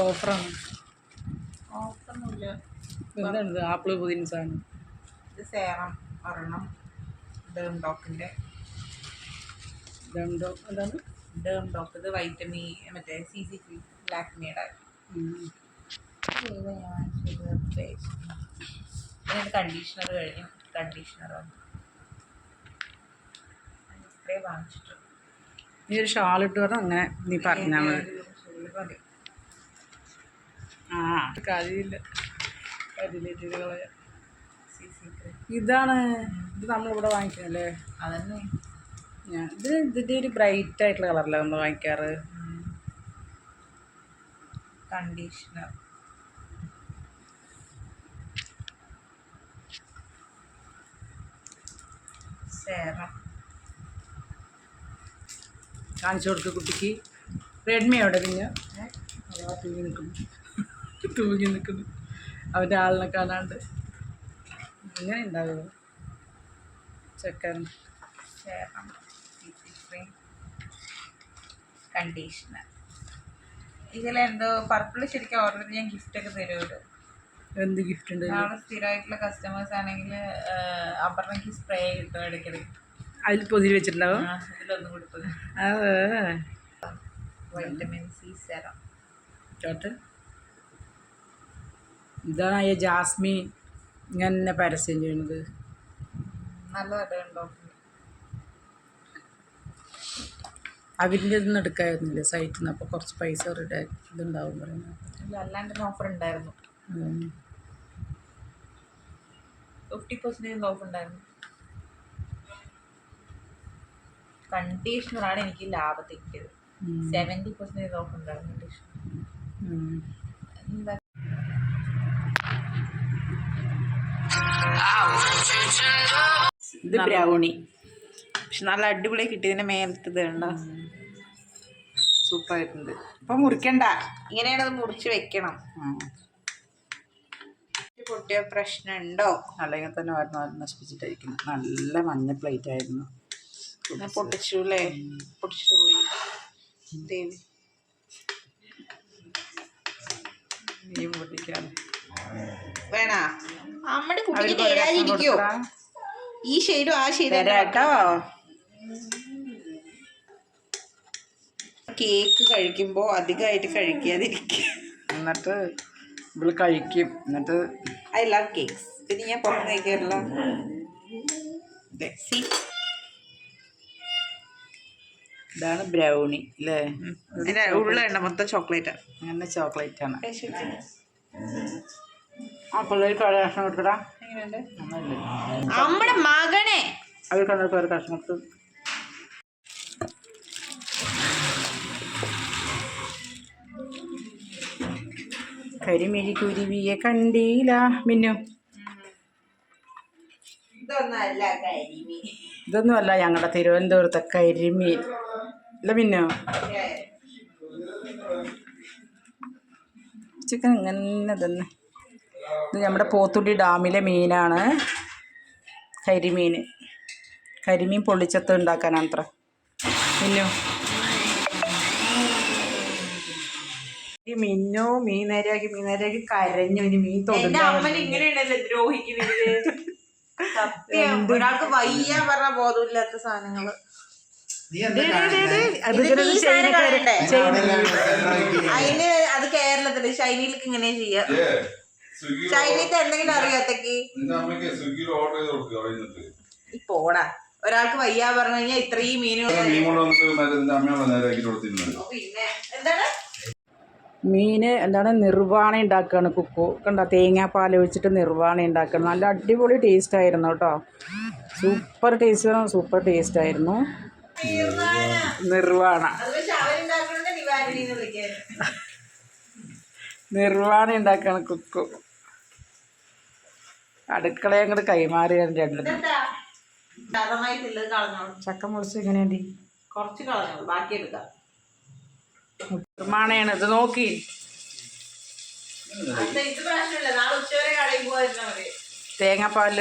ഓഫറാണ്. ഓഫറൊന്നുമില്ല. എന്താണ് ആപ്പിൾ പുതിന സാധനം. ഇത് ഒരെണ്ണം. എന്താണ്? ഇത് വൈറ്റമിൻ മറ്റേ സി സി ക്രീം ലാക്മിയുടെ ഉം. ഞാൻ കണ്ടീഷണർ കഴിഞ്ഞു. കണ്ടീഷണർ വന്നു. സ്പ്രേ വാങ്ങിച്ചിട്ടുണ്ട് നീ ഒരു ഷാൾ ഇട്ട് പറഞ്ഞാൽ അങ്ങനെ നീ പറഞ്ഞാൽ മതി. ആ കാര്യമില്ല ഇതാണ് ഇത് നമ്മളിവിടെ വാങ്ങിക്കുന്നല്ലേ അതന്നെ ഞാൻ ഇത് ഇതിന്റെ ഒരു ബ്രൈറ്റ് ആയിട്ടുള്ള കളറിലാണ് നമ്മൾ വാങ്ങിക്കാറ് കണ്ടീഷണർ സേറം കാണിച്ചു കൊടുക്കുക കുട്ടിക്ക് റെഡ്മി എവിടെ പിന്നെ അതാ തൂങ്ങി നിൽക്കുന്നു. അവന്റെ ആളിനെ കാണാണ്ട്. ഇങ്ങനെ ഉണ്ടാവുമോ ചെക്കൻ കണ്ടീഷണർ ഇതിലെന്തോ പർപ്പിൾ ശരിക്കും ഓർഡർ ചെയ്ത് ഞാൻ ഗിഫ്റ്റ് ഒക്കെ തരുമല്ലോ എന്ത് ഗിഫ്റ്റ് ഉണ്ട്? നാളെ സ്ഥിരമായിട്ടുള്ള കസ്റ്റമേഴ്സ് ആണെങ്കിൽ അപർണയ്ക്ക് സ്പ്രേ കിട്ടും ഇടയ്ക്കിടയ്ക്ക്. അതിൽ പൊതിരി വെച്ചിട്ടുണ്ടാവും? ഇതിലൊന്നും കൊടുത്തത് വൈറ്റമിൻ സി സെറം ചോട്ട് ഇതാണ് ഈ ജാസ്മി ഇങ്ങനെ പരസ്യം ചെയ്യുന്നത് നല്ലതുണ്ടോ അവരിന്റെ ഇതൊന്നും എടുക്കായിരുന്നില്ല? സൈറ്റിൽ നിന്ന് അപ്പോൾ കുറച്ച് പൈസ അവരുടെ ഇതുണ്ടാവും പറയുന്നത്. അല്ലാണ്ട് ഓഫർ ഉണ്ടായിരുന്നു. ഫിഫ്റ്റി പെർസെന്റേജ് ഓഫ് ഉണ്ടായിരുന്നു? കണ്ടീഷണറാണ് എനിക്ക് ലാഭത്തിൽ കിട്ടിയത്. സെവന്റി പെർസെന്റേജ് ഓഫ് ഉണ്ടായിരുന്നു കണ്ടീഷണർ. എന്താ ഇത് ബ്രൗണി പക്ഷെ നല്ല അടിപൊളി കിട്ടിയതിന്റെ മേലത്തത് ഉണ്ടോ സൂപ്പറായിട്ടുണ്ട്. അപ്പൊ മുറിക്കണ്ട. ഇങ്ങനെയാണ് അത് മുറിച്ച് വെക്കണം. പൊട്ടിയ പ്രശ്നമുണ്ടോ? അല്ലെങ്കിൽ തന്നെ വരുന്ന നശിപ്പിച്ചിട്ടായിരിക്കുന്നു നല്ല മഞ്ഞ പ്ലേറ്റ് ആയിരുന്നു. പൊട്ടിച്ചു അല്ലേ പൊട്ടിച്ചിട്ട് പോയി. ദേവി നീ വേണ? അമ്മയുടെ കുട്ടിക്ക് തേരാതിരിക്കോ? ഈ ഷെയ്ഡും ആ ഷെയ്ഡും കേക്ക് കഴിക്കുമ്പോ അധികമായിട്ട് കഴിക്കാതിരിക്കുക എന്നിട്ട് ഇവൾ കഴിക്കും. എന്നിട്ട് ഐ ലവ് കേക്ക് പിന്നെ ഞാൻ പുറത്ത് കഴിക്കാറില്ല. ഇതാണ് ബ്രൗണി അല്ലേ ഉള്ള എണ്ണ മൊത്തം ചോക്ലേറ്റ് ആണ്. അങ്ങനെ ചോക്ലേറ്റ് ആണ് ആ പിള്ളേർക്ക് ഒരു കഷ്ണം കൊടുക്കടാ. നമ്മുടെ മകനെ. അവർ കണ്ടപ്പോൾ ഒരു കഷ്ണം കൊടുത്തു. കരിമിഴി കുരുവിയെ കണ്ടീല മിന്നു. ഇതൊന്നുമല്ല ഞങ്ങളുടെ തിരുവനന്തപുരത്തെ കരിമീൻ. അല്ല മിന്നു. ചിക്കൻ ഇങ്ങനെ തന്നെ. ഇത് നമ്മുടെ പോത്തുണ്ടി ഡാമിലെ മീനാണ്. കരിമീൻ. കരിമീൻ പൊള്ളിച്ചത്ത് ഉണ്ടാക്കാനാണ് അത്ര മിന്നു. ഈ മിന്നു മീൻ നേരെയാക്കി മീൻ നേരെയാക്കി കരഞ്ഞു ഇനി മീൻ ഇങ്ങനെയുണ്ടല്ലോ ദ്രോഹിക്കുന്നത്. ഒരാൾക്ക് വയ്യ പറഞ്ഞ ബോധമില്ലാത്ത സാധനങ്ങൾ? അതിന് അത് കേരളത്തിൽ ചൈനയിലേക്ക് ഇങ്ങനെ ചെയ്യാ. സ്വിഗ്ഗിയിൽ എന്തെങ്കിലും അറിയാത്തേക്ക്? സ്വിഗ്ഗിയിൽ ഓർഡർ ചെയ്ത് കൊടുക്കുക കഴിഞ്ഞിട്ട് ഈ പോടാ. ഒരാൾക്ക് വയ്യാ പറഞ്ഞു കഴിഞ്ഞാൽ ഇത്രയും മീന് എന്താണ്? മീൻ എന്താണ് നിർവാണ ഉണ്ടാക്കുകയാണ് കുക്കു. കണ്ട തേങ്ങാപ്പാൽ ഒഴിച്ചിട്ട് നിർവാണ ഉണ്ടാക്കണം. നല്ല അടിപൊളി ടേസ്റ്റ് ആയിരുന്നു കേട്ടോ. സൂപ്പർ ടേസ്റ്റ് സൂപ്പർ ടേസ്റ്റ് ആയിരുന്നു. നിർവാണ നിർവാണ ഉണ്ടാക്കുകയാണ് കുക്കു. അടുക്കളയെ അങ്ങോട്ട് കൈമാറിയാണ് രണ്ടും. ചക്ക മുറിച്ച് എങ്ങനെയാണ്ടി? കുറച്ച് കളഞ്ഞോളൂ. ബാക്കി എടുക്കാം. നിർമ്മാണയാണ്. ഇത് നോക്കി.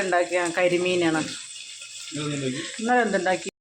ഉണ്ടാക്കിയ കരിമീനാണ്. ഇന്നലെ എന്തുണ്ടാക്കി?